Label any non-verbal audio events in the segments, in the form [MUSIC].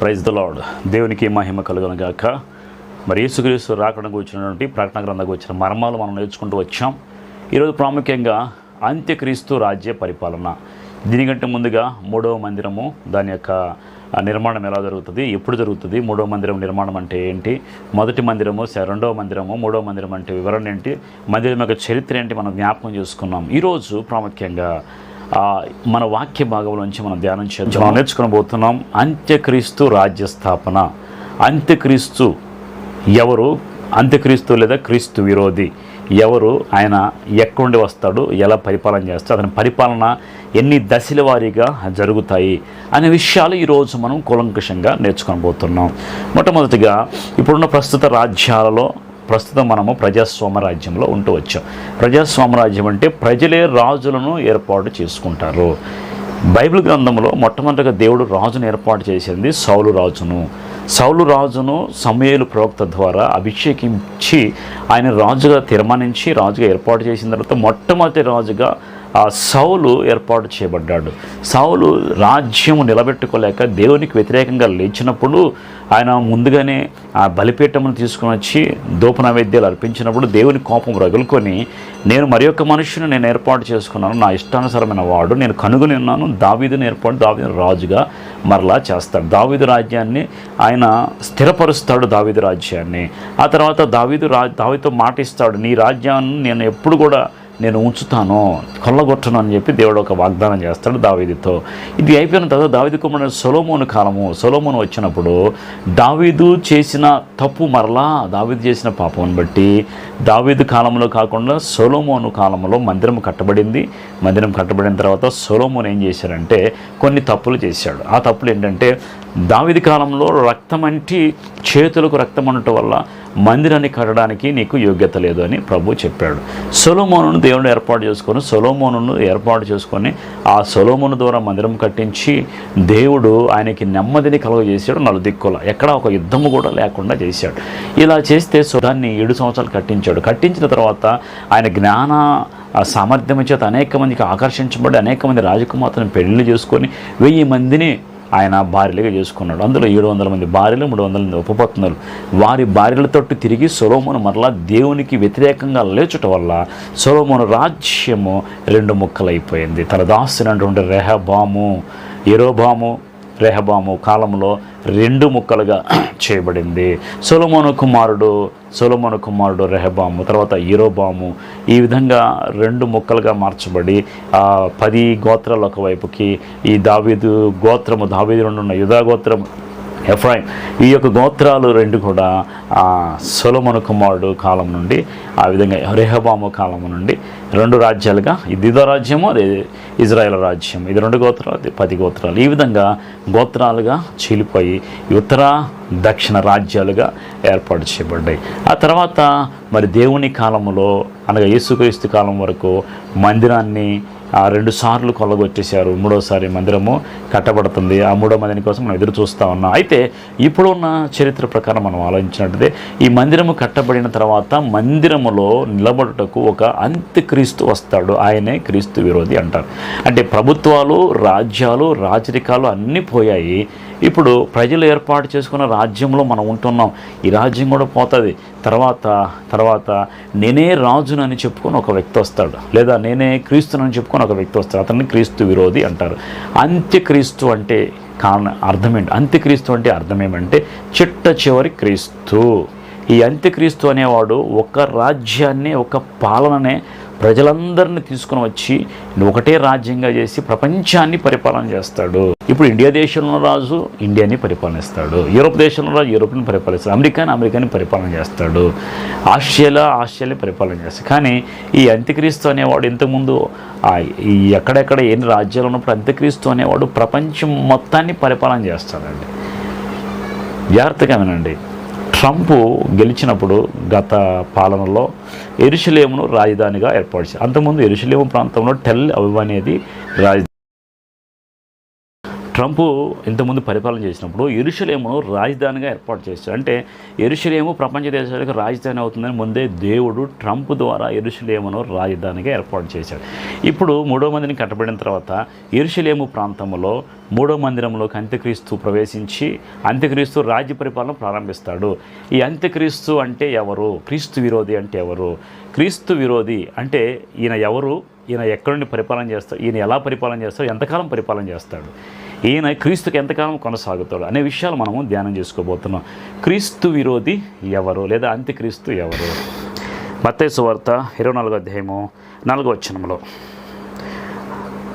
Praise the lord దేవునికి మహిమ కలుగును గాక. మరి యేసుక్రీస్తు రాకడానికి వచ్చినటువంటి ప్రకటన గ్రంథకు వచ్చిన మర్మాలు మనం నేర్చుకుంటూ వచ్చాం. ఈరోజు ప్రాముఖ్యంగా అంత్యక్రీస్తు రాజ్య పరిపాలన. దీనికంటే ముందుగా మూడవ మందిరము దాని యొక్క నిర్మాణం ఎలా జరుగుతుంది ఎప్పుడు జరుగుతుంది మూడవ మందిరం నిర్మాణం అంటే ఏంటి మొదటి మందిరము స- రెండవ మందిరము మూడవ మందిరం అంటే వివరణ ఏంటి మందిరం యొక్క చరిత్ర ఏంటి మనం జ్ఞాపకం చేసుకున్నాం. ఈరోజు ప్రాముఖ్యంగా మన వాక్య భాగంలోంచి మనం ధ్యానం చేద్దాం. మనం నేర్చుకుని పోతున్నాం. అంత్యక్రీస్తు రాజ్య స్థాపన అంత్యక్రీస్తు ఎవరు? అంత్యక్రీస్తు లేదా క్రీస్తు విరోధి? ఎవరు? ఆయన ఎక్కడుండి వస్తాడు? ఎలా పరిపాలన చేస్తాడు? అతని పరిపాలన ఎన్ని దశల వారీగా జరుగుతాయి? అనే విషయాలు ఈరోజు మనం కూలంకషంగా నేర్చుకొని పోతున్నాం. మొట్టమొదటిగా ఇప్పుడున్న ప్రస్తుత రాజ్యాలలో ప్రస్తుతం మనము ప్రజాస్వామరాజ్యంలో ఉంటూ వచ్చాం. ప్రజాస్వామ్యరాజ్యం అంటే ప్రజలే రాజులను ఏర్పాటు చేసుకుంటారు. బైబిల్ గ్రంథంలో మొట్టమొదటిగా దేవుడు రాజును ఏర్పాటు చేసింది సౌలు రాజును. సౌలు రాజును సమయలు ప్రవక్త ద్వారా అభిషేకించి ఆయన రాజుగా తీర్మానించి రాజుగా ఏర్పాటు చేసిన తర్వాత మొట్టమొదటి రాజుగా ఆ సౌలు ఏర్పాటు చేయబడ్డాడు. సౌలు రాజ్యము నిలబెట్టుకోలేక దేవునికి వ్యతిరేకంగా లేచినప్పుడు ఆయన ముందుగానే ఆ బలిపీఠమును తీసుకుని వచ్చి దూప నైవేద్యాలు అర్పించినప్పుడు దేవుని కోపం రగులుకొని నేను మరి యొక్క మనుషుని నేను ఏర్పాటు చేసుకున్నాను. నా ఇష్టానుసారమైన వాడు. నేను కనుగొని ఉన్నాను. దావీదుని ఏర్పాటు దావీదుని రాజుగా మరలా చేస్తాడు. దావీదు రాజ్యాన్ని ఆయన స్థిరపరుస్తాడు దావీదు రాజ్యాన్ని. ఆ తర్వాత దావీదు రా దావీతో మాటిస్తాడు నీ రాజ్యాన్ని నేను ఎప్పుడు కూడా నేను ఉంచుతాను కొల్లగొట్టను అని చెప్పి దేవుడు ఒక వాగ్దానం చేస్తాడు దావీదుతో. ఇది అయిపోయిన తర్వాత దావీది కుమారుడు సొలోమోను కాలము సొలోమోను వచ్చినప్పుడు దావీదు చేసిన తప్పు మరలా దావీదు చేసిన పాపం బట్టి దావీదు కాలంలో కాకుండా సొలోమోను కాలంలో మందిరం కట్టబడింది. మందిరం కట్టబడిన తర్వాత సొలోమోను ఏం చేశాడంటే కొన్ని తప్పులు చేశాడు. ఆ తప్పులు ఏంటంటే దావిది కాలంలో రక్తం అంటి చేతులకు రక్తం ఉండటం వల్ల మందిరాన్ని కట్టడానికి నీకు యోగ్యత లేదు అని ప్రభు చెప్పాడు. సొలోమోను దేవుని ఏర్పాటు చేసుకొని సొలోమోను ఏర్పాటు చేసుకొని ఆ సొలోమోను ద్వారా మందిరం కట్టించి దేవుడు ఆయనకి నెమ్మదిని కలుగజేశాడు నలుదిక్కుల. ఎక్కడ ఒక యుద్ధము కూడా లేకుండా చేశాడు. ఇలా చేస్తే దాన్ని ఏడు సంవత్సరాలు కట్టించాడు. కట్టించిన తర్వాత ఆయన జ్ఞాన సామర్థ్యం చేత అనేక మందికి ఆకర్షించబడి అనేక మంది రాజకుమార్తెను పెళ్ళి చేసుకొని వెయ్యి మందిని ఆయన భార్యలుగా చేసుకున్నాడు. అందులో ఏడు వందల మంది భార్యలు మూడు వందల మంది ఉపపత్నులు. వారి భార్యలతో తిరిగి సొలోమోను మరలా దేవునికి వ్యతిరేకంగా లేచుట వల్ల సొలోమోను రాజ్యము రెండు ముక్కలైపోయింది. తన దాస్తున్నటువంటి రెహబాము ఎరోబాము రెహబాము కాలంలో రెండు ముక్కలుగా [CLEARS THROAT] చేయబడింది. సొలమోను కుమారుడు సొలమోను కుమారుడు రెహబాము తర్వాత ఈరోబాము ఈ విధంగా రెండు ముక్కలుగా మార్చబడి ఆ పది గోత్రాలు ఒకవైపుకి ఈ దావీదు గోత్రము దావీదు నుండి ఉన్న యుధా గోత్రం ఎఫ్రాయిం. ఈ యొక్క గోత్రాలు రెండు కూడా ఆ సొలమను కుమారుడు కాలం నుండి ఆ విధంగా రెహబాము కాలం నుండి రెండు రాజ్యాలుగా ఇది రాజ్యము అదే ఇజ్రాయెల్ రాజ్యం. ఇది రెండు గోత్రాలు అది పది గోత్రాలు. ఈ విధంగా గోత్రాలుగా చీలిపోయి ఉత్తర దక్షిణ రాజ్యాలుగా ఏర్పాటు చేయబడ్డాయి. ఆ తర్వాత మరి దేవుని కాలంలో అనగా యేసుక్రీస్తు కాలం వరకు మందిరాన్ని రెండు సార్లు కొల్లగొట్టేశారు మూడోసారి మందిరము కట్టబడుతుంది. ఆ మూడో మందిరం కోసం మనం ఎదురు చూస్తూ ఉన్నాం. అయితే ఇప్పుడున్న చరిత్ర ప్రకారం మనం ఆలోచించినట్లయితే ఈ మందిరము కట్టబడిన తర్వాత మందిరములో నిలబడుటకు ఒక అంత్యక్రీస్తు వస్తాడు. ఆయనే క్రీస్తు విరోధి అంటారు. అంటే ప్రభుత్వాలు రాజ్యాలు రాజరికాలు అన్నీ పోయాయి. ఇప్పుడు ప్రజలు ఏర్పాటు చేసుకున్న రాజ్యంలో మనం ఉంటున్నాం. ఈ రాజ్యం కూడా పోతుంది. తర్వాత తర్వాత నేనే రాజునని చెప్పుకొని ఒక వ్యక్తి వస్తాడు. లేదా నేనే క్రీస్తునని చెప్పుకొని ఒక వ్యక్తి వస్తాడు. అతన్ని క్రీస్తు విరోధి అంటారు. అంత్యక్రీస్తు అంటే కారణ అర్థమేంటి అంత్యక్రీస్తు అంటే అర్థం ఏమంటే చిట్ట చివరి క్రీస్తు. ఈ అంత్యక్రీస్తు అనేవాడు ఒక రాజ్యాన్ని ఒక పాలననే ప్రజలందరినీ తీసుకుని వచ్చి ఒకటే రాజ్యంగా చేసి ప్రపంచాన్ని పరిపాలన చేస్తాడు. ఇప్పుడు ఇండియా దేశంలో రాజు ఇండియాని పరిపాలిస్తాడు. యూరోప్ దేశంలో రాజు యూరోప్ని పరిపాలిస్తాడు. అమెరికాని అమెరికాని పరిపాలన చేస్తాడు. ఆస్ట్రేలియా ఆస్ట్రేలియా పరిపాలన చేస్తాడు. కానీ ఈ అంత్యక్రీస్తు అనేవాడు ఇంతకుముందు ఈ ఎక్కడెక్కడ ఎన్ని రాజ్యాలు ఉన్నప్పుడు అంత్యక్రీస్తు అనేవాడు ప్రపంచం మొత్తాన్ని పరిపాలన చేస్తాడండి. జాగ్రత్తగా వినండి. ట్రంప్ గెలిచినప్పుడు గత పాలనలో ఎరుషలేమును రాజధానిగా ఏర్పాటు చేశారు. అంతకుముందు ఎరుషలేము ప్రాంతంలో టెల్ అవివ్ అనేది రాజధాని ట్రంప్ ఇంతకుముందు పరిపాలన చేసినప్పుడు ఎరుషలేము రాజధానిగా ఏర్పాటు చేశాడు అంటే ఎరుషలేము ప్రపంచ దేశాలకు రాజధాని అవుతుందని ముందే దేవుడు ట్రంప్ ద్వారా ఎరుషలేమును రాజధానిగా ఏర్పాటు చేశాడు. ఇప్పుడు మూడో మందిని కట్టబడిన తర్వాత ఎరుషలేము ప్రాంతంలో మూడో మందిరంలోకి అంత్యక్రీస్తు ప్రవేశించి అంత్యక్రీస్తు రాజ్య పరిపాలన ప్రారంభిస్తాడు. ఈ అంత్యక్రీస్తు అంటే ఎవరు? క్రీస్తు విరోధి అంటే ఎవరు? క్రీస్తు విరోధి అంటే ఈయన ఎవరు? ఈయన ఎక్కడి నుండి పరిపాలన చేస్తాడు ఈయన ఎలా పరిపాలన చేస్తాడు? ఎంతకాలం పరిపాలన చేస్తాడు? ఈయన క్రీస్తుకి ఎంతకాలం కొనసాగుతాడు అనే విషయాలు మనము ధ్యానం చేసుకోబోతున్నాం. క్రీస్తు విరోధి ఎవరు లేదా అంత్యక్రీస్తు ఎవరు? మత్తేసు వార్త ఇరవై నాలుగో అధ్యాయము నాలుగో వచనంలో.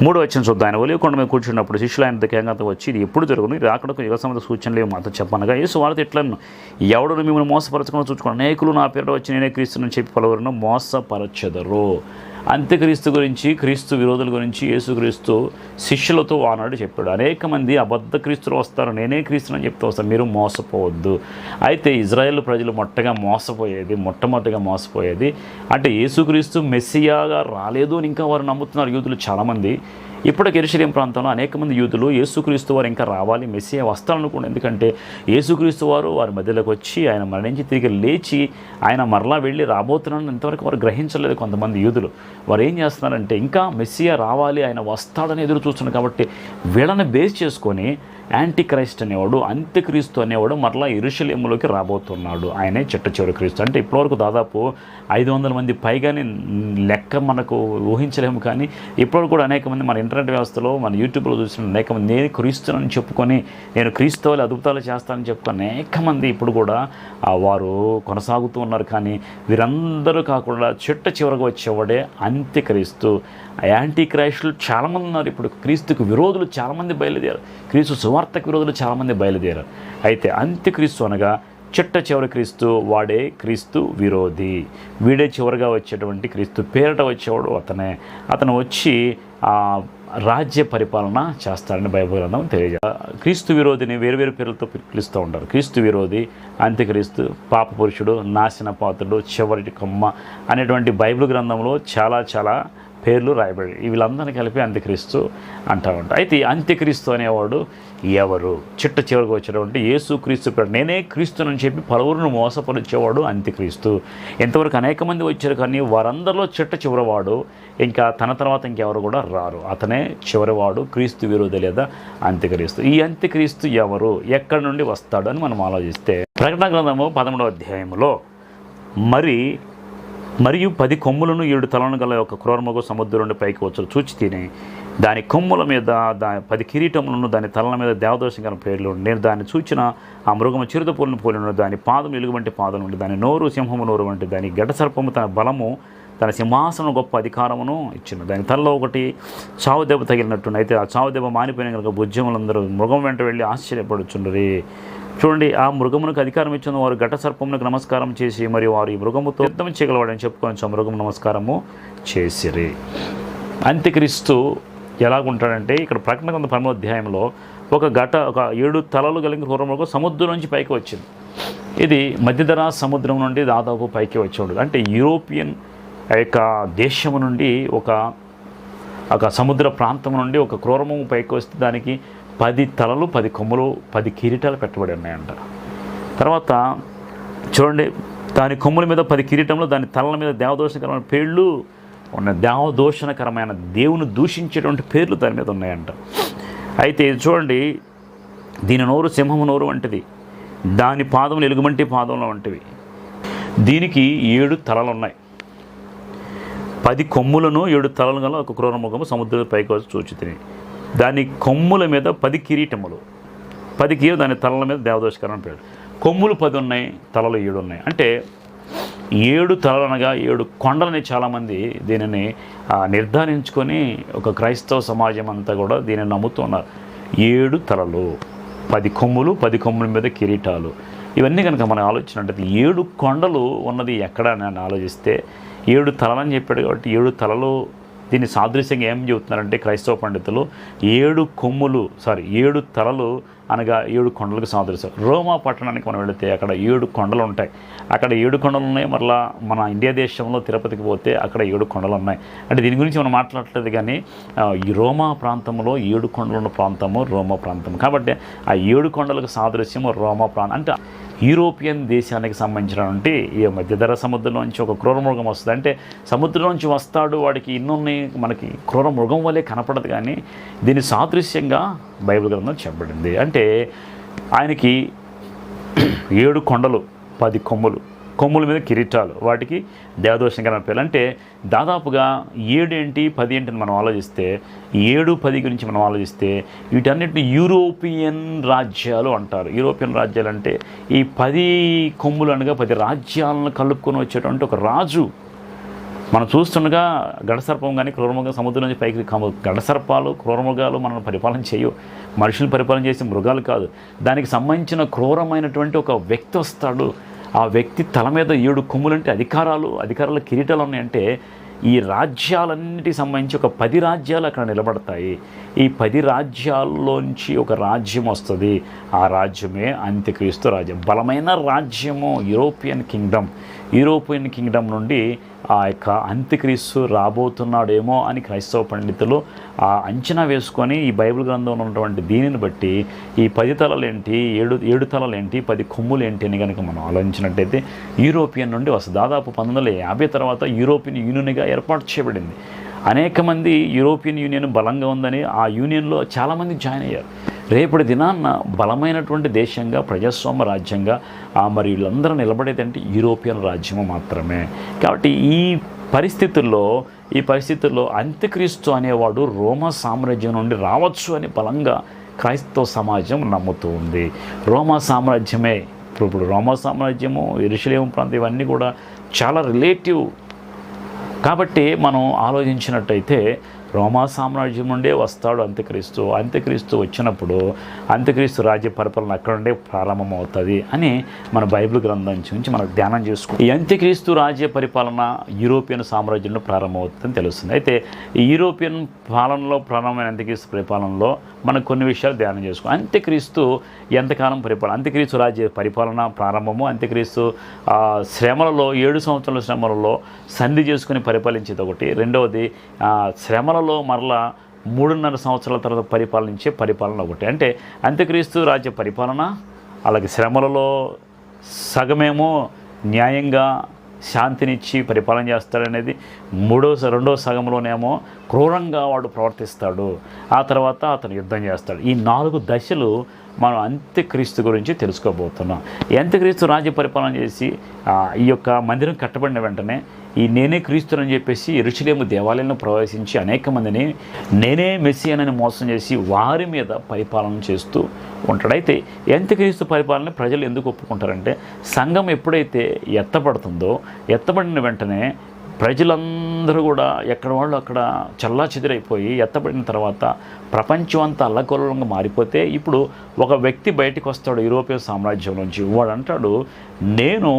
మూడో వచ్చిన చూద్దాం. ఆయన ఒలివకొండ మీద కూర్చున్నప్పుడు శిష్యులు ఆయన దగ్గర వచ్చి ఇది ఎప్పుడు జరుగును? ఇది రాకడకు యుగ సంబంధ సూచనలు ఏమో అంత చెప్పనగా? యేసు వార్త ఇట్లను ఎవడను మిమ్మల్ని మోసపరచకుండా చూసుకోండి అనేకులు నా పేరు వచ్చి నేనే క్రీస్తుని చెప్పి పలువురును మోసపరచెదరు. అంత్యక్రీస్తు గురించి క్రీస్తు విరోధుల గురించి యేసుక్రీస్తు శిష్యులతో ఆనాడు చెప్పాడు. అనేక మంది అబద్ధ క్రీస్తులు వస్తారు నేనే క్రీస్తుని చెప్తూ వస్తాను మీరు మోసపోవద్దు. అయితే ఇజ్రాయెల్ ప్రజలు మొట్టగా మోసపోయేది మొట్టమొదటిగా మోసపోయేది అంటే యేసుక్రీస్తు మెస్సియాగా రాలేదు అని ఇంకా వారు నమ్ముతున్నారు. యూదులు చాలామంది ఇప్పటికి ఎరుశలేం ప్రాంతంలో అనేక మంది యూదులు యేసుక్రీస్తు వారు ఇంకా రావాలి మెస్సియా వస్తారనుకోండి ఎందుకంటే యేసుక్రీస్తు వారు వారి మధ్యలోకి వచ్చి ఆయన మరణించి తిరిగి లేచి ఆయన మరలా వెళ్ళి రాబోతున్నాను ఇంతవరకు వారు గ్రహించలేదు కొంతమంది యూదులు. వారు ఏం చేస్తున్నారంటే ఇంకా మెస్సియా రావాలి ఆయన వస్తాడని ఎదురు చూస్తున్నారు కాబట్టి వీళ్ళని బేస్ చేసుకొని యాంటీ క్రైస్ట్ అనేవాడు అంత్యక్రీస్తు అనేవాడు మరలా ఇరుషలేములోకి రాబోతున్నాడు. ఆయనే చిట్ట చివరి క్రీస్తు. అంటే ఇప్పటివరకు దాదాపు ఐదు వందల మంది పైగానే లెక్క మనకు ఊహించలేము కానీ ఇప్పటివరకు కూడా అనేక మంది మన ఇంటర్నెట్ వ్యవస్థలో మన యూట్యూబ్లో చూసిన అనేక మంది నేను క్రీస్తునని చెప్పుకొని నేను క్రీస్తువులు అద్భుతాలు చేస్తానని చెప్పుకొని అనేక మంది ఇప్పుడు కూడా వారు కొనసాగుతూ ఉన్నారు కానీ వీరందరూ కాకుండా చిట్ట చివరగా వచ్చేవాడే అంత్యక్రీస్తు. యాంటీ క్రైస్టులు చాలామంది ఉన్నారు. ఇప్పుడు క్రీస్తుకు విరోధులు చాలామంది బయలుదేరారు. క్రీస్తు సువార్తకు విరోధులు చాలామంది బయలుదేరారు. అయితే అంత్యక్రీస్తు అనగా చిట్ట చివరి క్రీస్తు వాడే క్రీస్తు విరోధి. వీడే చివరిగా వచ్చేటువంటి క్రీస్తు పేరట వచ్చేవాడు అతనే. అతను వచ్చి ఆ రాజ్య పరిపాలన చేస్తారని బైబిల్ గ్రంథం తెలియజే క్రీస్తు విరోధిని వేరు వేరు పేర్లతో పిలుస్తూ ఉంటారు. క్రీస్తు విరోధి అంత్యక్రీస్తు పాప పురుషుడు నాశన పాత్రుడు చివరి కొమ్మ అనేటువంటి బైబిల్ గ్రంథంలో చాలా చాలా పేర్లు రాయబడి వీళ్ళందరినీ కలిపి అంత్యక్రీస్తు అంటా ఉంటారు అయితే ఈ అంత్యక్రీస్తు అనేవాడు ఎవరు? చిట్ట చివరికి వచ్చేటువంటి యేసు క్రీస్తు నేనే క్రీస్తునని చెప్పి పలువురును మోసపరిచేవాడు అంత్యక్రీస్తు. ఎంతవరకు అనేక మంది వచ్చారు కానీ వారందరిలో చిట్ట చివరివాడు ఇంకా తన తర్వాత ఇంకెవరు కూడా రారు. అతనే చివరివాడు క్రీస్తు విరోధి లేదా అంత్యక్రీస్తు. ఈ అంత్యక్రీస్తు ఎవరు? ఎక్కడి నుండి వస్తాడు అని మనం ఆలోచిస్తే ప్రకటన గ్రంథము పదమూడవ అధ్యాయంలో మరి మరియు పది కొమ్ములను ఏడు తలను గల ఒక క్రూరమగు సముద్రం నుండి పైకి వచ్చు చూచి తిని. దాని కొమ్ముల మీద దాని పది కిరీటములను దాని తలల మీద దేవదోషం గల పేర్లు నేను దాన్ని చూచిన ఆ మృగము చిరుత పూలను పోలిన దాని పాదం ఎలుగు వంటి పాదం ఉండి దాని నోరు సింహము నోరు వంటి దాని గడ్డ సర్పము తన బలము తన సింహాసనం గొప్ప అధికారమును ఇచ్చింది. దాని తలలో ఒకటి చావు దెబ్బ తగిలినట్టు అయితే ఆ చావు దెబ్బ మానిపోయిన కనుక భుజ్యములందరూ మృగం వెంట వెళ్ళి ఆశ్చర్యపడుచుండరి. చూడండి ఆ మృగమునకు అధికారం ఇచ్చిన వారు ఘట సర్పమునకు నమస్కారం చేసి మరియు వారు ఈ మృగముతో యుద్ధం చేయగలవాడని చెప్పుకొని ఆ మృగము నమస్కారము చేసిరి. అంత్యక్రీస్తు ఎలాగుంటాడంటే ఇక్కడ ప్రకటన కొంత పరమాధ్యాయంలో ఒక ఘట ఒక ఏడు తలలు కలిగిన పూర్వములకు సముద్రం నుంచి పైకి వచ్చింది. ఇది మధ్యధరా సముద్రం నుండి దాదాపు పైకి వచ్చేవాడు. అంటే యూరోపియన్ ఆ యొక్క దేశము నుండి ఒక ఒక సముద్ర ప్రాంతం నుండి ఒక క్రూరమము పైకి వస్తే దానికి పది తలలు పది కొమ్ములు పది కిరీటాలు పెట్టబడి ఉన్నాయంట. తర్వాత చూడండి దాని కొమ్ముల మీద పది కిరీటంలో దాని తలల మీద దేవదోషణకరమైన పేర్లు ఉన్న దేవదోషణకరమైన దేవుని దూషించేటువంటి పేర్లు దాని మీద ఉన్నాయంట. అయితే చూడండి దీని నోరు సింహము నోరు వంటిది. దాని పాదములు ఎలుగుమంటి పాదంలో వంటివి. దీనికి ఏడు తలలు ఉన్నాయి. పది కొమ్ములను ఏడు తలలు గల ఒక క్రూరముఖము సముద్రం పైకి వచ్చి చూచి తిని. దాని కొమ్ముల మీద పది కిరీటములు. పది కిరీ దాని తలల మీద దేవదోషకరం పేరు కొమ్ములు పది ఉన్నాయి తలలు ఏడు ఉన్నాయి. అంటే ఏడు తలలు అనగా ఏడు కొండలని చాలామంది దీనిని నిర్ధారించుకొని ఒక క్రైస్తవ సమాజం అంతా కూడా దీనిని నమ్ముతున్నారు ఏడు తలలు పది కొమ్ములు పది కొమ్ముల మీద కిరీటాలు. ఇవన్నీ కనుక మనం ఆలోచన అంటే ఏడు కొండలు ఉన్నది ఎక్కడ అని ఆలోచిస్తే ఏడు తలలని చెప్పాడు కాబట్టి ఏడు తలలు దీన్ని సాదృశ్యంగా ఏం చెబుతున్నారంటే క్రైస్తవ పండితులు ఏడు కొమ్ములు సారీ ఏడు తలలు అనగా ఏడు కొండలకు సాదృశ్యం రోమా పట్టణానికి మనం వెళితే అక్కడ ఏడు కొండలు ఉంటాయి. అక్కడ ఏడు కొండలు ఉన్నాయి మరలా మన ఇండియా దేశంలో తిరుపతికి పోతే అక్కడ ఏడు కొండలు ఉన్నాయి. అంటే దీని గురించి మనం మాట్లాడలేదు కానీ ఈ రోమా ప్రాంతంలో ఏడు కొండలు ఉన్న ప్రాంతము రోమా ప్రాంతం. కాబట్టి ఆ ఏడు కొండలకు సాదృశ్యము రోమా ప్రాంతం అంటే యూరోపియన్ దేశానికి సంబంధించినటువంటి ఈ మధ్యధర సముద్రంలోంచి ఒక క్రూర మృగం వస్తుంది. అంటే సముద్రం నుంచి వస్తాడు వాడికి ఇన్నున్నాయి మనకి క్రూర మృగం వల్లే కనపడదు కానీ దీని సాదృశ్యంగా బైబిల్ గ్రంథం చెప్పబడింది. అంటే ఆయనకి ఏడు కొండలు పది కొమ్ములు కొమ్ముల మీద కిరీటాలు వాటికి దేవదోషం పేర్లు అంటే దాదాపుగా ఏడు ఏంటి పది ఏంటి అని మనం ఆలోచిస్తే ఏడు పది గురించి మనం ఆలోచిస్తే వీటన్నిటిని యూరోపియన్ రాజ్యాలు అంటారు. యూరోపియన్ రాజ్యాలు అంటే ఈ పది కొమ్ములు అనగా పది రాజ్యాలను కలుపుకొని వచ్చేటువంటి ఒక రాజు. మనం చూస్తుండగా గడసర్పం కానీ క్రూరమృగం సముద్రం నుంచి పైకి కమ గడసర్పాలు క్రూరమృగాలు మనల్ని పరిపాలన చేయవు. మనుషులు పరిపాలన చేసే మృగాలు కాదు. దానికి సంబంధించిన క్రూరమైనటువంటి ఒక వ్యక్తి వస్తాడు. ఆ వ్యక్తి తల మీద ఏడు కొమ్ములంటే అధికారాలు అధికారాల కిరీటాలు ఉన్నాయంటే ఈ రాజ్యాలన్నిటికి సంబంధించి ఒక పది రాజ్యాలు అక్కడ నిలబడతాయి. ఈ పది రాజ్యాల్లోంచి ఒక రాజ్యం వస్తుంది. ఆ రాజ్యమే అంత్యక్రీస్తు రాజ్యం. బలమైన రాజ్యము యూరోపియన్ కింగ్డమ్. యూరోపియన్ కింగ్డమ్ నుండి ఆ యొక్క అంత్యక్రీస్తు రాబోతున్నాడేమో అని క్రైస్తవ పండితులు ఆ అంచనా వేసుకొని ఈ బైబిల్ గ్రంథంలో ఉన్నటువంటి దీనిని బట్టి ఈ పది తలలేంటి ఏడు ఏడు తలలేంటి పది కొమ్ములు ఏంటి అని కనుక మనం ఆలోచించినట్టయితే యూరోపియన్ నుండి వస్తుంది దాదాపు పంతొమ్మిది వందల యాభై తర్వాత యూరోపియన్ యూనియన్గా ఏర్పాటు చేయబడింది. అనేక మంది యూరోపియన్ యూనియన్ బలంగా ఉందని ఆ యూనియన్లో చాలామంది జాయిన్ అయ్యారు. రేపటి దినాన్న బలమైనటువంటి దేశంగా ప్రజాస్వామ్య రాజ్యంగా ఆ మరి వీళ్ళందరూ నిలబడేదంటే యూరోపియన్ రాజ్యము మాత్రమే. కాబట్టి ఈ పరిస్థితుల్లో ఈ పరిస్థితుల్లో అంత్యక్రీస్తు అనేవాడు రోమా సామ్రాజ్యం నుండి రావచ్చు అని బలంగా క్రైస్తవ సమాజం నమ్ముతూ ఉంది. రోమా సామ్రాజ్యమే ఇప్పుడు ఇప్పుడు రోమా సామ్రాజ్యము ఎరుషలేం ప్రాంతం ఇవన్నీ కూడా చాలా రిలేటివ్ కాబట్టి మనం ఆలోచించినట్టయితే రోమా సామ్రాజ్యం నుండే వస్తాడు అంత్యక్రీస్తు. అంత్యక్రీస్తు వచ్చినప్పుడు అంత్యక్రీస్తు రాజ్య పరిపాలన అక్కడ నుండే ప్రారంభమవుతుంది అని మన బైబిల్ గ్రంథం నుంచి మనం ధ్యానం చేసుకో ఈ అంత్యక్రీస్తు రాజ్య పరిపాలన యూరోపియన్ సామ్రాజ్యంలో ప్రారంభమవుతుందని తెలుస్తుంది. అయితే యూరోపియన్ పాలనలో ప్రారంభమైన అంత్యక్రీస్తు పరిపాలనలో మనం కొన్ని విషయాలు ధ్యానం చేసుకో అంత్యక్రీస్తు ఎంతకాలం పరిపాలన? అంత్యక్రీస్తు రాజ్య పరిపాలన ప్రారంభము అంత్యక్రీస్తు శ్రమలలో ఏడు సంవత్సరాల శ్రమలలో సంధి చేసుకుని పరిపాలించేది ఒకటి. రెండవది ఆ, శ్రమలలో మరలా మూడున్నర సంవత్సరాల తర్వాత పరిపాలించే పరిపాలన ఒకటి. అంటే అంత్యక్రీస్తు రాజ్య పరిపాలన అలాగే శ్రమలలో సగమేమో న్యాయంగా శాంతినిచ్చి పరిపాలన చేస్తాడనేది మూడో స- రెండో సగంలోనేమో క్రూరంగా వాడు ప్రవర్తిస్తాడు. ఆ తర్వాత అతను యుద్ధం చేస్తాడు. ఈ నాలుగు దశలు మనం అంత్యక్రీస్తు గురించి తెలుసుకోబోతున్నాం. అంత్యక్రీస్తు రాజ్య పరిపాలన చేసి ఈ యొక్క మందిరం కట్టబడిన వెంటనే ఈ నేనే క్రీస్తునని చెప్పేసి ఎరుచలేము దేవాలయంలో ప్రవేశించి అనేక మందిని నేనే మెస్సియనని మోసం చేసి వారి మీద పరిపాలన చేస్తూ ఉంటాడైతే ఎంతక్రీస్తు పరిపాలన ప్రజలు ఎందుకు ఒప్పుకుంటారంటే సంఘం ఎప్పుడైతే ఎత్తపడుతుందో ఎత్తబడిన వెంటనే ప్రజలందరూ అందరూ కూడా ఎక్కడ వాళ్ళు అక్కడ చల్లా చెదిరైపోయి ఎత్తబడిన తర్వాత ప్రపంచం అంతా అల్లకొల్లంగా మారిపోతే ఇప్పుడు ఒక వ్యక్తి బయటకు వస్తాడు యూరోపియన్ సామ్రాజ్యం నుంచి. వాడు అంటాడు నేను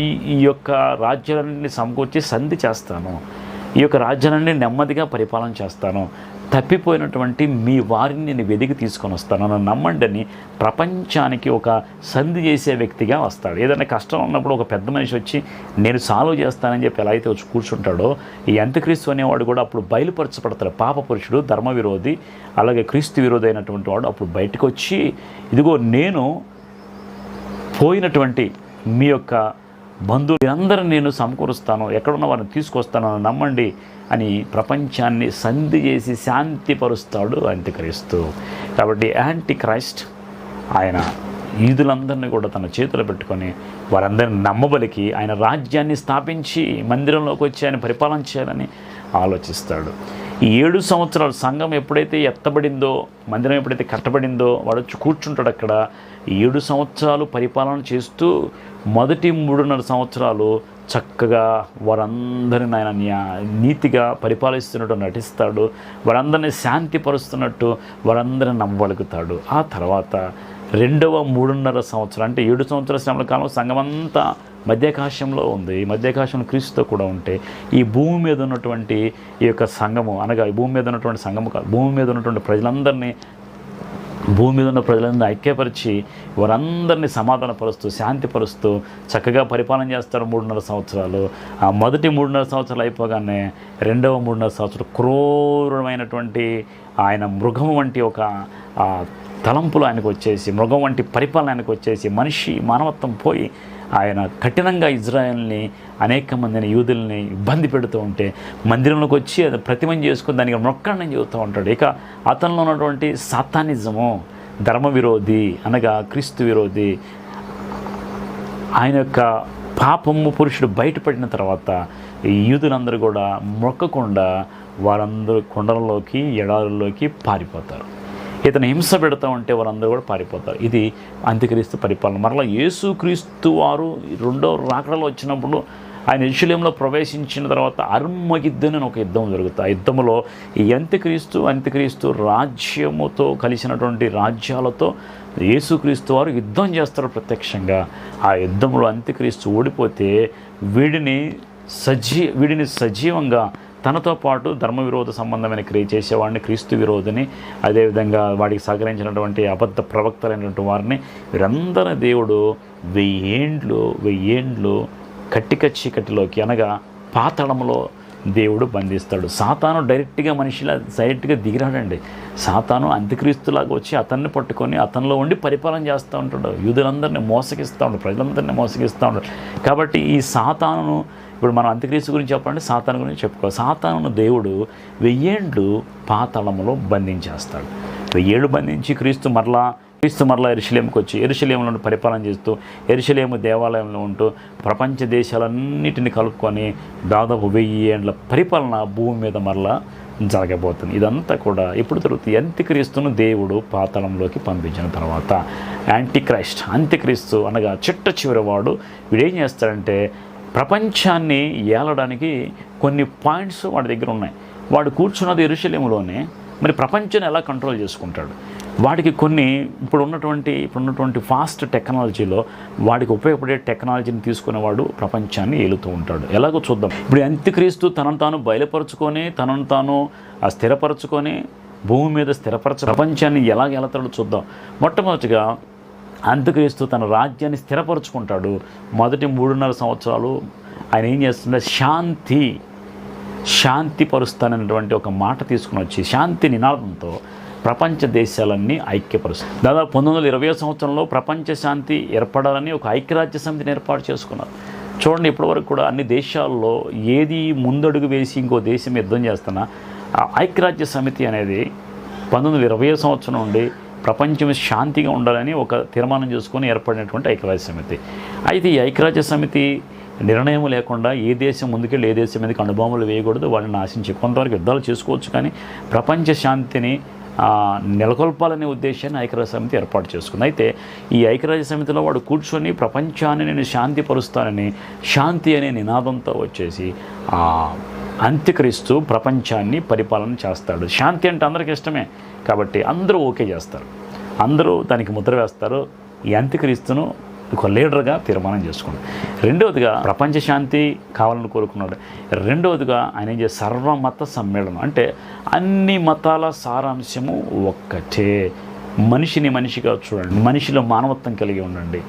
ఈ ఈ యొక్క రాజ్యాలన్నింటినీ సమకూర్చి సంధి చేస్తాను. ఈ యొక్క రాజ్యాన్ని నెమ్మదిగా పరిపాలన చేస్తాను. తప్పిపోయినటువంటి మీ వారిని నేను వెదికి తీసుకొని వస్తాను. నన్ను నమ్మండి అని ప్రపంచానికి ఒక సంధి చేసే వ్యక్తిగా వస్తాడు. ఏదైనా కష్టం ఉన్నప్పుడు ఒక పెద్ద మనిషి వచ్చి నేను సాల్వ్ చేస్తానని చెప్పి ఎలా అయితే వచ్చి కూర్చుంటాడో ఈ అంత్యక్రీస్తు అనేవాడు కూడా అప్పుడు బయలుపరచబడతాడు. పాప పురుషుడు ధర్మ విరోధి అలాగే క్రీస్తు విరోధి అయినటువంటి వాడు అప్పుడు బయటకు వచ్చి ఇదిగో నేను పోయినటువంటి మీ యొక్క బంధువులందరూ నేను సమకూరుస్తాను ఎక్కడున్న వారిని తీసుకొస్తాను నమ్మండి అని ప్రపంచాన్ని సంధి చేసి శాంతిపరుస్తాడు అంత్యక్రీస్తు. కాబట్టి యాంటీ క్రైస్ట్ ఆయన ఈదులందరినీ కూడా తన చేతిలో పెట్టుకొని వారందరిని నమ్మబలికి ఆయన రాజ్యాన్ని స్థాపించి మందిరంలోకి వచ్చి ఆయన పరిపాలన చేయాలని ఆలోచిస్తాడు. ఏడు సంవత్సరాలు సంఘం ఎప్పుడైతే ఎత్తబడిందో మందిరం ఎప్పుడైతే కట్టబడిందో వాడు కూర్చుంటాడు అక్కడ. ఏడు సంవత్సరాలు పరిపాలన చేస్తూ మొదటి మూడున్నర సంవత్సరాలు చక్కగా వారందరిని ఆయన నీతిగా పరిపాలిస్తున్నట్టు నటిస్తాడు. వారందరిని శాంతిపరుస్తున్నట్టు వారందరిని నమ్మగలుగుతాడు. ఆ తర్వాత రెండవ మూడున్నర సంవత్సరం అంటే ఏడు సంవత్సరాల శ్రమల కాలం సంఘమంతా మధ్యాకాశంలో ఉంది ఈ మధ్యాకాశంలో క్రీస్తుతో కూడా ఉంటే ఈ భూమి మీద ఉన్నటువంటి ఈ యొక్క సంఘము అనగా ఈ భూమి మీద ఉన్నటువంటి సంఘము కాదు భూమి మీద ఉన్నటువంటి ప్రజలందరినీ భూమి మీద ఉన్న ప్రజలందరినీ ఐక్యపరిచి వారందరినీ సమాధానపరుస్తూ శాంతిపరుస్తూ చక్కగా పరిపాలన చేస్తారు మూడున్నర సంవత్సరాలు. ఆ మొదటి మూడున్నర సంవత్సరాలు అయిపోగానే రెండవ మూడున్నర సంవత్సరాలు క్రూరమైనటువంటి ఆయన మృగం వంటి ఒక తలంపులు ఆయనకు వచ్చేసి మృగం వంటి పరిపాలన ఆయనకు వచ్చేసి మనిషి మానవత్వం పోయి ఆయన కఠినంగా ఇజ్రాయెల్ని అనేక మందిని యూదుల్ని ఇబ్బంది పెడుతూ ఉంటే మందిరంలోకి వచ్చి అది ప్రతిమం చేసుకుని దానికి మొక్కడని చెబుతూ ఉంటాడు. ఇక అతనిలో ఉన్నటువంటి సాతానిజము ధర్మ విరోధి అనగా క్రీస్తు విరోధి ఆయన యొక్క పాపము పురుషుడు బయటపడిన తర్వాత ఈ యూదులందరూ కూడా మొక్కకుండా వారందరూ కొండలలోకి ఎడారుల్లోకి పారిపోతారు. ఇతను హింస పెడతా ఉంటే వారందరూ కూడా పారిపోతారు. ఇది అంత్యక్రీస్తు పరిపాలన. మరలా యేసుక్రీస్తు వారు రెండో రాకడలో వచ్చినప్పుడు ఆయన ఇరుషులేంలో ప్రవేశించిన తర్వాత అర్మగిద్దెన్ అని ఒక యుద్ధం జరుగుతుంది. ఆ యుద్ధంలో ఈ అంత్యక్రీస్తు అంత్యక్రీస్తు రాజ్యముతో కలిసినటువంటి రాజ్యాలతో యేసుక్రీస్తు వారు యుద్ధం చేస్తారు ప్రత్యక్షంగా. ఆ యుద్ధంలో అంత్యక్రీస్తు ఓడిపోతే వీడిని సజీ వీడిని సజీవంగా తనతో పాటు ధర్మ విరోధ సంబంధమైన క్రియ చేసేవాడిని క్రీస్తు విరోధిని అదేవిధంగా వాడికి సహకరించినటువంటి అబద్ధ ప్రవక్తలైనటువంటి వారిని వీరందరి దేవుడు వెయ్యేండ్లు వెయ్యేండ్లు కట్టిక చీకటిలోకి అనగా పాతళంలో దేవుడు బంధిస్తాడు. సాతాను డైరెక్ట్గా మనిషిలా డైరెక్ట్గా దిగిరాడండి. సాతాను అంత్యక్రీస్తులాగా వచ్చి అతన్ని పట్టుకొని అతనిలో ఉండి పరిపాలన చేస్తూ ఉంటాడు. యూదులందరినీ మోసగిస్తూ ఉంటాడు ప్రజలందరినీ మోసగిస్తూ ఉంటాడు. కాబట్టి ఈ సాతానును ఇప్పుడు మనం అంత్యక్రీస్తు గురించి చెప్పాలంటే సాతాను గురించి చెప్పుకో సాతాను దేవుడు వెయ్యేండ్లు పాతాళంలో బంధించేస్తాడు. వెయ్యేళ్ళు బంధించి క్రీస్తు మరలా క్రీస్తు మరలా ఎరుశలేంకి వచ్చి ఎరుశలేంలో పరిపాలన చేస్తూ ఎరుశలేము దేవాలయంలో ఉంటూ ప్రపంచ దేశాలన్నిటిని కలుపుకొని దాదాపు వెయ్యి ఏండ్ల పరిపాలన భూమి మీద మరలా జరగబోతుంది. ఇదంతా కూడా ఎప్పుడు జరుగుతుంది? అంత్యక్రీస్తును దేవుడు పాతాళంలోకి పంపించిన తర్వాత. యాంటీక్రైస్ట్ అంత్యక్రీస్తు అనగా చిట్ట చివరి వాడు వీడేం చేస్తాడంటే ప్రపంచాన్ని ఏలడానికి కొన్ని పాయింట్స్ వాడి దగ్గర ఉన్నాయి. వాడు కూర్చున్నది ఎరుశలేములోనే మరి ప్రపంచాన్ని ఎలా కంట్రోల్ చేసుకుంటాడు? వాడికి కొన్ని ఇప్పుడు ఉన్నటువంటి ఇప్పుడు ఉన్నటువంటి ఫాస్ట్ టెక్నాలజీలో వాడికి ఉపయోగపడే టెక్నాలజీని తీసుకునేవాడు ప్రపంచాన్ని ఏలుతూ ఉంటాడు. ఎలాగో చూద్దాం. ఇప్పుడు అంత్యక్రీస్తు తనను తాను బయలుపరుచుకొని తనను తాను ఆ స్థిరపరచుకొని భూమి మీద స్థిరపరచ ప్రపంచాన్ని ఎలాగ వెళతాడో చూద్దాం. మొట్టమొదటిగా అంత్యక్రీస్తు తన రాజ్యాన్ని స్థిరపరచుకుంటాడు. మొదటి మూడున్నర సంవత్సరాలు ఆయన ఏం చేస్తుండే? శాంతి శాంతి పరుస్తానన్నటువంటి ఒక మాట తీసుకుని వచ్చి శాంతి నినాదంతో ప్రపంచ దేశాలన్నీ ఐక్యపరుస్తుంది దాదాపు పంతొమ్మిది వందల ఇరవై సంవత్సరంలో ప్రపంచ శాంతి ఏర్పడాలని ఒక ఐక్యరాజ్య సమితిని ఏర్పాటు చేసుకున్నారు. చూడండి ఇప్పటివరకు కూడా అన్ని దేశాల్లో ఏది ముందడుగు వేసి ఇంకో దేశం యుద్ధం చేస్తున్నా ఆ ఐక్యరాజ్య సమితి అనేది పంతొమ్మిది వందల ఇరవై సంవత్సరం నుండి ప్రపంచం శాంతిగా ఉండాలని ఒక తీర్మానం చేసుకొని ఏర్పడినటువంటి ఐక్యరాజ్య సమితి అయితే ఈ ఐక్యరాజ్య సమితి నిర్ణయం లేకుండా ఏ దేశం ముందుకెళ్ళి ఏ దేశం మీదకి అణుబాంబులు వేయకూడదు వాళ్ళని ఆశించి కొంతవరకు యుద్ధాలు చేసుకోవచ్చు కానీ ప్రపంచ శాంతిని నెలకొల్పాలనే ఉద్దేశాన్ని ఐక్యరాజ్య సమితి ఏర్పాటు చేసుకుంది. అయితే ఈ ఐక్యరాజ్య సమితిలో వాడు కూర్చొని ప్రపంచాన్ని నేను శాంతిపరుస్తానని శాంతి అనే నినాదంతో వచ్చేసి అంత్యక్రీస్తు ప్రపంచాన్ని పరిపాలన చేస్తాడు. శాంతి అంటే అందరికీ ఇష్టమే కాబట్టి అందరూ ఓకే చేస్తారు. అందరూ దానికి ముద్ర వేస్తారు. ఈ అంత్యక్రీస్తును ఒక లీడర్గా తీర్మానం చేసుకున్నాడు రెండవదిగా ప్రపంచ శాంతి కావాలని కోరుకున్నాడు. రెండవదిగా ఆయన ఏం చేసే సర్వమత సమ్మేళనం. అంటే అన్ని మతాల సారాంశము ఒక్కటే. మనిషిని మనిషిగా చూడండి. మనిషిలో మానవత్వం కలిగి ఉండండి.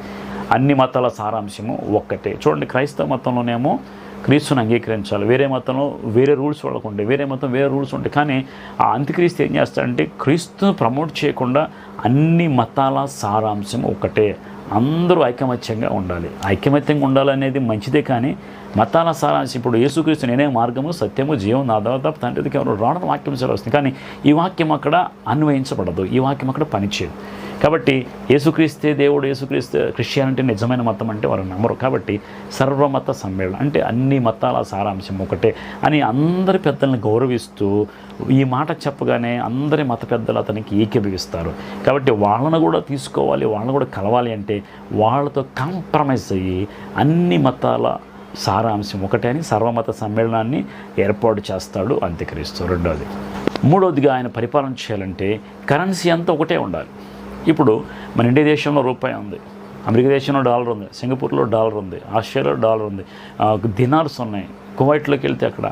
అన్ని మతాల సారాంశము ఒక్కటే. చూడండి క్రైస్తవ మతంలోనేమో క్రీస్తుని అంగీకరించాలి. వేరే మతంలో వేరే రూల్స్ వాళ్ళకు ఉంటాయి వేరే మతం వేరే రూల్స్ ఉంటాయి. కానీ ఆ అంత్యక్రీస్తు ఏం చేస్తాడంటే క్రీస్తును ప్రమోట్ చేయకుండా అన్ని మతాల సారాంశం ఒకటే. అందరూ ఐకమత్యంగా ఉండాలి. ఐకమత్యంగా ఉండాలనేది మంచిదే కానీ మతాల సారాంశం. ఇప్పుడు యేసుక్రీస్తు నేనే మార్గము సత్యము జీవం నా తర్వాత తండ్రికి ఎవరు రావడం వాక్యం వస్తుంది. కానీ ఈ వాక్యం అక్కడ అన్వయించబడదు. ఈ వాక్యం అక్కడ పనిచేయదు. కాబట్టి యేసుక్రీస్తే దేవుడు యేసుక్రీస్తే క్రిస్టియానిటీ నిజమైన మతం అంటే వారు నమ్మరు. కాబట్టి సర్వమత సమ్మేళనం అంటే అన్ని మతాల సారాంశం ఒకటే అని అందరి పెద్దల్ని గౌరవిస్తూ ఈ మాట చెప్పగానే అందరి మత పెద్దలు అతనికి ఏకీభవిస్తారు. కాబట్టి వాళ్ళను కూడా తీసుకోవాలి వాళ్ళని కూడా కలవాలి అంటే వాళ్ళతో కాంప్రమైజ్ అయ్యి అన్ని మతాల సారాంశం ఒకటే అని సర్వమత సమ్మేళనాన్ని ఏర్పాటు చేస్తాడు అంత్యక్రీస్తు రెండోది. మూడోదిగా ఆయన పరిపాలన చేయాలంటే కరెన్సీ అంతా ఒకటే ఉండాలి. ఇప్పుడు మన ఇండియా దేశంలో రూపాయి ఉంది. అమెరికా దేశంలో డాలర్ ఉంది. సింగపూర్లో డాలర్ ఉంది. ఆస్ట్రేలియాలో డాలర్ ఉంది. దినార్స్ ఉన్నాయి. కువైట్లోకి వెళ్తే అక్కడ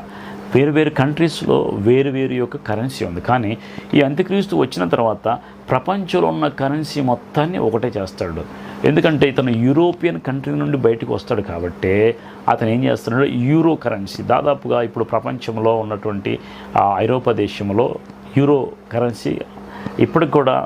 వేరు వేరు కంట్రీస్లో వేరు వేరు యొక్క కరెన్సీ ఉంది. కానీ ఈ అంత్యక్రీస్తు వచ్చిన తర్వాత ప్రపంచంలో ఉన్న కరెన్సీ మొత్తాన్ని ఒకటే చేస్తాడు. ఎందుకంటే ఇతను యూరోపియన్ కంట్రీ నుండి బయటకు వస్తాడు కాబట్టి అతను ఏం చేస్తున్నాడు? Euro currency. దాదాపుగా ఇప్పుడు ప్రపంచంలో ఉన్నటువంటి ఐరోపా దేశంలో యూరో కరెన్సీ ఇప్పటికి కూడా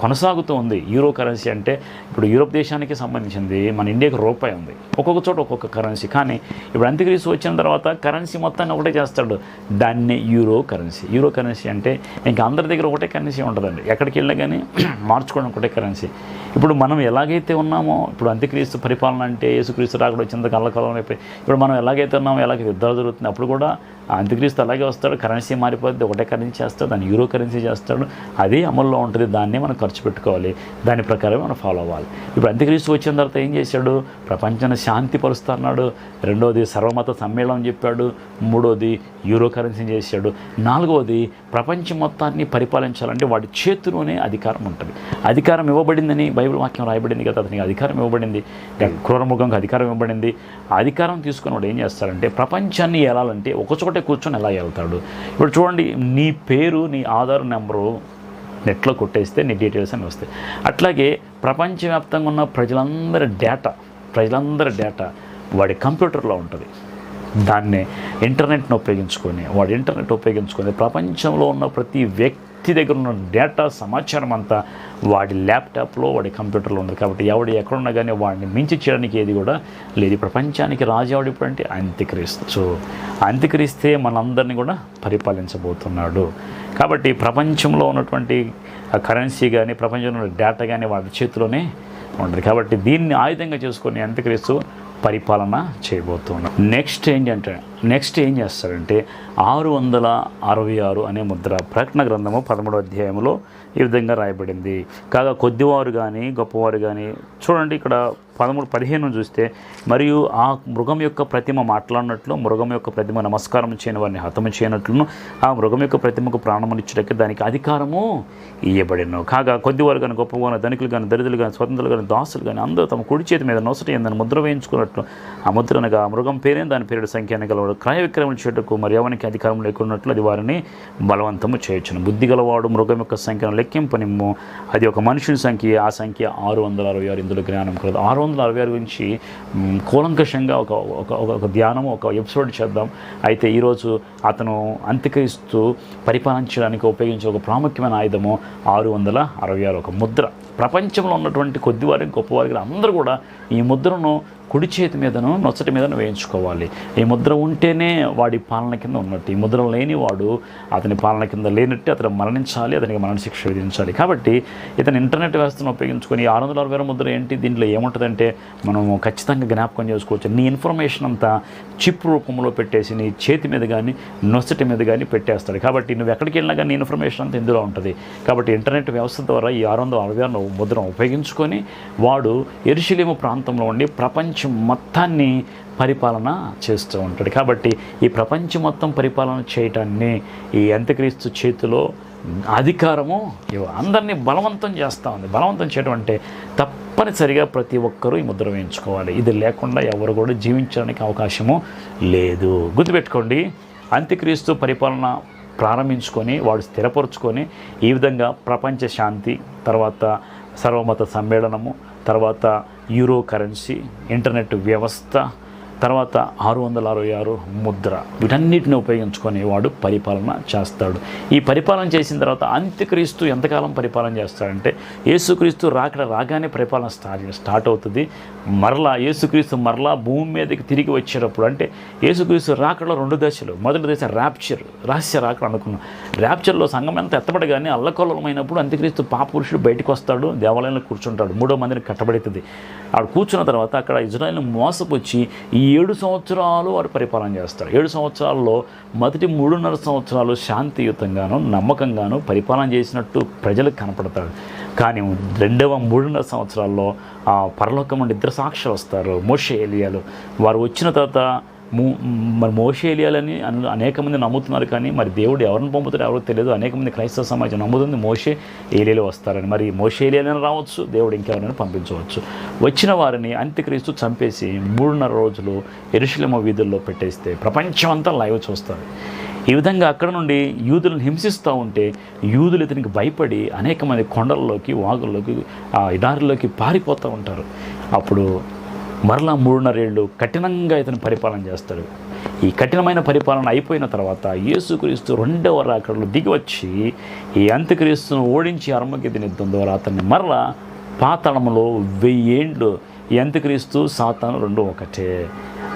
కొనసాగుతూ ఉంది. యూరో కరెన్సీ అంటే ఇప్పుడు యూరోప్ దేశానికి సంబంధించింది మన ఇండియాకి రూపాయి ఉంది. ఒక్కొక్క చోట ఒక్కొక్క కరెన్సీ కానీ ఇప్పుడు అంత్యక్రీస్తు వచ్చిన తర్వాత కరెన్సీ మొత్తాన్ని ఒకటే చేస్తాడు. దాన్ని యూరో కరెన్సీ యూరో కరెన్సీ అంటే ఇంకా అందరి దగ్గర ఒకటే కరెన్సీ ఉంటుందండి. ఎక్కడికి వెళ్ళినా కానీ [CLEARS THROAT] మార్చుకోవడం ఒకటే కరెన్సీ ఇప్పుడు మనం ఎలాగైతే ఉన్నామో ఇప్పుడు అంత్యక్రీస్తు పరిపాలన అంటే యేసుక్రీస్తు రాకడ వచ్చింది కళ్ళకాలం అయిపోయి ఇప్పుడు మనం ఎలాగైతే ఉన్నామో ఎలాగైతే యుద్ధాలు జరుగుతుంది అప్పుడు కూడా అంత్యక్రీస్తు అలాగే వస్తాడు. కరెన్సీ మారిపోద్ది. ఒకటే కరెన్సీ చేస్తాడు. దాన్ని యూరో కరెన్సీ చేస్తాడు. అదే అమల్లో ఉంటుంది. దాన్నే మనం ఖర్చు పెట్టుకోవాలి. దాని ప్రకారం మనం ఫాలో అవ్వాలి. ఇప్పుడు అంత్యక్రీస్తు వచ్చిన తర్వాత ఏం చేశాడు? ప్రపంచాన్ని శాంతి పరుస్తా అన్నాడు రెండోది సర్వమత సమ్మేళనం చెప్పాడు. మూడోది యూరో కరెన్సీ చేశాడు. నాలుగవది ప్రపంచం మొత్తాన్ని పరిపాలించాలంటే వాడి చేతిలోనే అధికారం ఉంటుంది. అధికారం ఇవ్వబడిందని బైబిల్ వాక్యం రాయబడింది కదా అతనికి అధికారం ఇవ్వబడింది. క్రూరముఖంకి అధికారం ఇవ్వబడింది. అధికారం తీసుకుని వాడు ఏం చేస్తాడంటే ప్రపంచాన్ని ఏలాలంటే ఒక చోటే కూర్చొని ఎలా వెళ్తాడు ఇప్పుడు చూడండి నీ పేరు నీ ఆధార్ నెంబరు నెట్లో కొట్టేస్తే నీ డీటెయిల్స్ అని వస్తాయి. అట్లాగే ప్రపంచవ్యాప్తంగా ఉన్న ప్రజలందరి డేటా ప్రజలందరి డేటా వాడి కంప్యూటర్లో ఉంటుంది. దాన్నే ఇంటర్నెట్ను ఉపయోగించుకొని వాడు ఇంటర్నెట్ ఉపయోగించుకొని ప్రపంచంలో ఉన్న ప్రతి వ్యక్తి వ్యక్తి దగ్గర ఉన్న డేటా సమాచారం అంతా వాడి ల్యాప్టాప్లో వాడి కంప్యూటర్లో ఉంది కాబట్టి ఎవడు ఎక్కడున్నా కానీ వాడిని మించి చేయడానికి ఏది కూడా లేదు. ప్రపంచానికి ప్రపంచానికి రాజావాడు ఇప్పుడంటే అంత్యక్రీస్తు. సో అంత్యక్రీస్తే మనందరినీ కూడా పరిపాలించబోతున్నాడు. కాబట్టి ప్రపంచంలో ఉన్నటువంటి కరెన్సీ కానీ ప్రపంచంలో ఉన్న డేటా కానీ వాడి చేతిలోనే ఉంటుంది. కాబట్టి దీన్ని ఆయుధంగా చేసుకొని అంత్యక్రీస్తు పరిపాలన చేయబోతున్నాం. నెక్స్ట్ ఏంటంటే నెక్స్ట్ ఏం చేస్తారంటే ఆరు వందల అరవై ఆరు అనే ముద్ర ప్రకటన గ్రంథము పదమూడు అధ్యాయంలో ఈ విధంగా రాయబడింది. కాగా కొద్దివారు కానీ గొప్పవారు కానీ చూడండి ఇక్కడ పదమూడు పదిహేను చూస్తే మరియు ఆ మృగం యొక్క ప్రతిమ మాట్లాడినట్లు మృగం యొక్క ప్రతిమ నమస్కారం చేయని వారిని హతము చేయనట్లును ఆ మృగం యొక్క ప్రతిమకు ప్రాణమునిచ్చుటకి దానికి అధికారము ఇయ్యబడిను. కాగా కొద్దివారు కానీ గొప్పవారు ధనికులు కానీ దరిద్రులు కానీ స్వతంత్రులు కానీ దాసులు కానీ అందరూ తమ కుడి చేతి మీద నొసటి ఏందని ముద్ర వేయించుకున్నట్లు ఆ ముద్ర అనగా మృగం పేరే దాని పేరు సంఖ్య అనగలవాడు క్రయ విక్రయం చేయటకు మరి ఎవరికి అధికారం లేకున్నట్లు అది వారిని బలవంతము చేయొచ్చును బుద్ధి గలవాడు మృగం యొక్క సంఖ్యను లెక్కింపనిమ్ము. అది ఒక మనుషుని సంఖ్య ఆ సంఖ్య ఆరు వందల అరవై ఆరు ఇందులో జ్ఞానం కలదు. ఆరు వందల అరవై ఆరు గురించి కూలంకషంగా ఒక ఒక ఒక- ధ్యానం ఒక ఎపిసోడ్ చేద్దాం. అయితే ఈరోజు అతను అంత్యక్రీస్తు పరిపాలించడానికి ఉపయోగించే ఒక ప్రాముఖ్యమైన ఆయుధము ఆరు వందల అరవై ఆరు ఒక ముద్ర. ప్రపంచంలో ఉన్నటువంటి కొద్దివారికి గొప్పవారికి అందరూ కూడా ఈ ముద్రను కుడి చేతి మీదను నొచ్చటి మీదను వేయించుకోవాలి. ఈ ముద్ర ఉంటేనే వాడి పాలన కింద ఉన్నట్టు. ఈ ముద్ర లేని వాడు అతని పాలన కింద లేనట్టు అతను మరణించాలి అతనికి మరణ శిక్ష విధించాలి. కాబట్టి ఇతను ఇంటర్నెట్ వ్యవస్థను ఉపయోగించుకొని ఆరు వందల అరవై ముద్ర ఏంటి? దీంట్లో ఏముంటుందంటే మనము ఖచ్చితంగా జ్ఞాపకం చేసుకోవచ్చు. నీ ఇన్ఫర్మేషన్ అంతా చిప్ రూపంలో పెట్టేసి నీ చేతి మీద కానీ నొసటి మీద కానీ పెట్టేస్తాడు. కాబట్టి నువ్వు ఎక్కడికి వెళ్ళినా కానీ నీ ఇన్ఫర్మేషన్ అంతా ఇందులో ఉంటుంది. కాబట్టి ఇంటర్నెట్ వ్యవస్థ ద్వారా ఈ ఆరు వందల అరవై ముద్ర ముద్రను ఉపయోగించుకొని వాడు ఎరుశలేము ప్రాంతంలో ఉండి ప్రపంచం మొత్తాన్ని పరిపాలన చేస్తూ ఉంటాడు. కాబట్టి ఈ ప్రపంచం మొత్తం పరిపాలన చేయటాన్ని ఈ అంత్యక్రీస్తు చేతిలో అధికారము ఇవ్వ అందరినీ బలవంతం చేస్తూ ఉంది. బలవంతం చేయడం అంటే తప్పనిసరిగా ప్రతి ఒక్కరూ ఈ ముద్ర వేయించుకోవాలి. ఇది లేకుండా ఎవరు కూడా జీవించడానికి అవకాశము లేదు. గుర్తుపెట్టుకోండి అంత్యక్రీస్తు పరిపాలన ప్రారంభించుకొని వాడు స్థిరపరుచుకొని ఈ విధంగా ప్రపంచ శాంతి తర్వాత సర్వమత సమ్మేళనము తర్వాత యూరో కరెన్సీ ఇంటర్నెట్ వ్యవస్థ తర్వాత ఆరు వందల అరవై ఆరు ముద్ర. వీటన్నిటిని ఉపయోగించుకొని వాడు పరిపాలన చేస్తాడు. ఈ పరిపాలన చేసిన తర్వాత అంత్యక్రీస్తు ఎంతకాలం పరిపాలన చేస్తాడంటే యేసుక్రీస్తు రాకడ రాగానే పరిపాలన స్టార్ట్ స్టార్ట్ అవుతుంది. మరలా యేసుక్రీస్తు మరలా భూమి మీదకి తిరిగి వచ్చేటప్పుడు అంటే యేసుక్రీస్తు రాకడలో రెండు దశలు. మొదటి దశ ర్యాప్చర్ రహస్య రాకడ అనుకున్నాం. ర్యాప్చర్లో సంఘం ఎంత ఎత్తబడగానే అల్లకొల్లమైనప్పుడు అంత్యక్రీస్తు పాపురుషుడు బయటకు వస్తాడు దేవాలయంలో కూర్చుంటాడు. మూడో మందిని కట్టబడుతుంది. ఆడు కూర్చున్న తర్వాత అక్కడ ఇజ్రాయల్ని మోసపుచ్చి ఈ ఏడు సంవత్సరాలు వారు పరిపాలన చేస్తారు. ఏడు సంవత్సరాల్లో మొదటి మూడున్నర సంవత్సరాలు శాంతియుతంగాను నమ్మకంగాను పరిపాలన చేసినట్టు ప్రజలకు కనపడతారు. కానీ రెండవ మూడున్నర సంవత్సరాల్లో ఆ పరలోకం నుండి ఇద్దరు సాక్షులు వస్తారు. మోషే ఏలియాలు వారు వచ్చిన తర్వాత మరి మోషేలియాలని అను అనేక మంది నమ్ముతున్నారు కానీ మరి దేవుడు ఎవరిని పంపుతారో ఎవరో తెలియదు. అనేక మంది క్రైస్తవ సమాజం నమ్ముతుంది మోషే ఏలియాలు వస్తారని. మరి మోషే ఏలియాలని రావచ్చు దేవుడు ఇంకెవరైనా పంపించవచ్చు. వచ్చిన వారిని అంత్యక్రీస్తు చంపేసి మూడున్నర రోజులు ఎరుశలమ వీధుల్లో పెట్టేస్తే ప్రపంచం అంతా లైవ్ చూస్తారు ఈ విధంగా అక్కడ నుండి యూదులను హింసిస్తూ ఉంటే యూదులు ఇతనికి భయపడి అనేక మంది కొండల్లోకి వాగుల్లోకి ఆ ఇడారిలోకి పారిపోతూ ఉంటారు. అప్పుడు మరలా మూడున్నరేళ్ళు కఠినంగా ఇతను పరిపాలన చేస్తాడు. ఈ కఠినమైన పరిపాలన అయిపోయిన తర్వాత యేసుక్రీస్తు రెండవ రాకడలో దిగివచ్చి ఈ అంత్యక్రీస్తును ఓడించి అర్మగిద్దిన యుద్ధం ద్వారా అతన్ని మరలా పాతాళంలో వెయ్యేండ్లు. ఈ అంత్యక్రీస్తు సాతాను రెండు ఒకటే.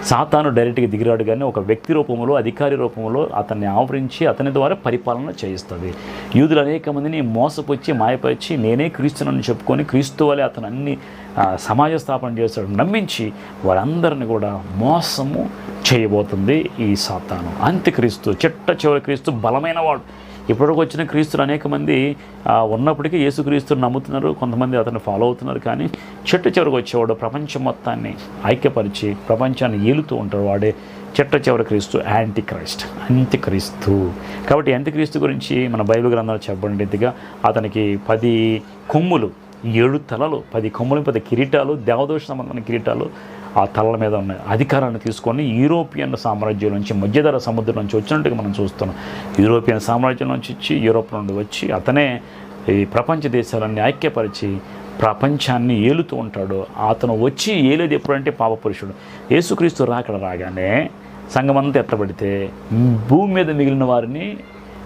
సాతాను డైరెక్ట్గా దిగిరాడు కానీ ఒక వ్యక్తి రూపంలో అధికారి రూపంలో అతన్ని ఆవరించి అతని ద్వారా పరిపాలన చేయిస్తుంది. యూదులు అనేక మందిని మోసపుచ్చి మాయపరిచి నేనే క్రీస్తునని చెప్పుకొని క్రీస్తు వలె అతను అన్ని సమాజ స్థాపన చేస్తాడు నమ్మించి వారందరిని కూడా మోసము చేయబోతుంది ఈ సాతాను. అంత్యక్రీస్తు చిట్ట చివరి క్రీస్తు బలమైన వాడు. ఇప్పటికి వచ్చిన క్రీస్తులు అనేక మంది ఉన్నప్పటికీ యేసుక్రీస్తుని నమ్ముతున్నారు. కొంతమంది అతన్ని ఫాలో అవుతున్నారు కానీ చెట్టు చివరికి వచ్చేవాడు ప్రపంచం మొత్తాన్ని ఐక్యపరిచి ప్రపంచాన్ని ఏలుతూ ఉంటాడు. వాడే చెట్ట చివరి క్రీస్తు యాంటీ క్రైస్ట్ అంత్యక్రీస్తు. కాబట్టి అంత్యక్రీస్తు గురించి మన బైబిల్ గ్రంథాలు చెప్పండిగా అతనికి పది కొమ్ములు ఏడు తలలు పది కొమ్ములు పది కిరీటాలు దేవదోష సంబంధమైన కిరీటాలు ఆ తలల మీద ఉన్న అధికారాన్ని తీసుకొని యూరోపియన్ సామ్రాజ్యం నుంచి మధ్యధర సముద్రం నుంచి వచ్చినట్టుగా మనం చూస్తున్నాం. యూరోపియన్ సామ్రాజ్యం నుంచి వచ్చి యూరోప్ నుండి వచ్చి అతనే ఈ ప్రపంచ దేశాలన్నీ ఐక్యపరిచి ప్రపంచాన్ని ఏలుతూ ఉంటాడు. అతను వచ్చి ఏలేది ఎప్పుడంటే పాపపురుషుడు. యేసుక్రీస్తు రాకడ రాగానే సంఘమంతా ఎత్తబడితే భూమి మీద మిగిలిన వారిని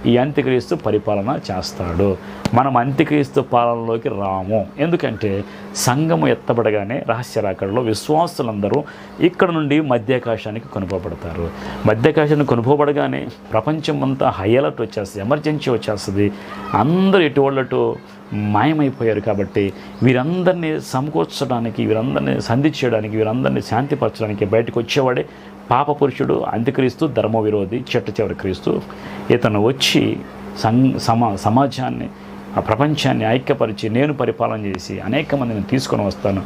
ఈ అంత్యక్రీస్తు పరిపాలన చేస్తాడు. మనం అంత్యక్రీస్తు పాలనలోకి రాము. ఎందుకంటే సంఘము ఎత్తబడగానే రహస్యరాకడలో విశ్వాసులందరూ ఇక్కడ నుండి మధ్యాకాశానికి కొనుకోబడతారు మధ్యాకాశాన్ని కొనుకోబడగానే ప్రపంచం అంతా హై అలర్ట్ వచ్చేస్తుంది ఎమర్జెన్సీ వచ్చేస్తుంది. అందరూ ఎటువాళ్ళటు మాయమైపోయారు కాబట్టి వీరందరినీ సమకూర్చడానికి వీరందరినీ సంధి చేయడానికి వీరందరినీ శాంతిపరచడానికి బయటకు వచ్చేవాడే పాప పురుషుడు అంత్యక్రీస్తు ధర్మ విరోధి చెట్ట చివరి క్రీస్తు. ఇతను వచ్చి సం సమా సమాజాన్ని ఆ ప్రపంచాన్ని ఐక్యపరిచి నేను పరిపాలన చేసి అనేక మందిని తీసుకొని వస్తాను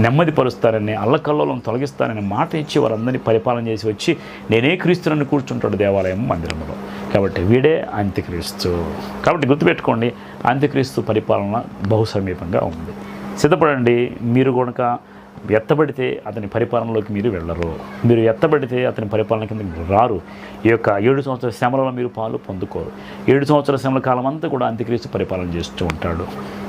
నెమ్మది పరుస్తానని అల్లకల్లోలను తొలగిస్తానని మాట ఇచ్చి వారందరినీ పరిపాలన చేసి వచ్చి నేనే క్రీస్తునని కూర్చుంటాడు దేవాలయం మందిరంలో కాబట్టి వీడే అంత్యక్రీస్తు. కాబట్టి గుర్తుపెట్టుకోండి అంత్యక్రీస్తు పరిపాలన బహు సమీపంగా ఉంది. సిద్ధపడండి మీరు కనుక ఎత్తబడితే అతని పరిపాలనలోకి మీరు వెళ్ళరు. మీరు ఎత్తబడితే అతని పరిపాలన కింద మీరు రారు. ఈ యొక్క ఏడు సంవత్సరాల శ్రమలలో మీరు పాలు పొందుకోరు. ఏడు సంవత్సరాల శ్రమల కాలం అంతా కూడా అంత్యక్రీస్తు పరిపాలన చేస్తూ ఉంటాడు.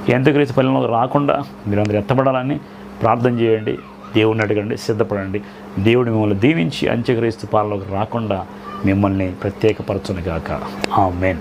ఈ అంత్యక్రీస్తు పరిపాలనలోకి రాకుండా అందరు ఎత్తబడాలని ప్రార్థన చేయండి దేవుడిని అడగండి సిద్ధపడండి. దేవుడు మిమ్మల్ని దీవించి అంత్యక్రీస్తు పాలనలోకి రాకుండా మిమ్మల్ని ప్రత్యేకపరచునుగాక. మెయిన్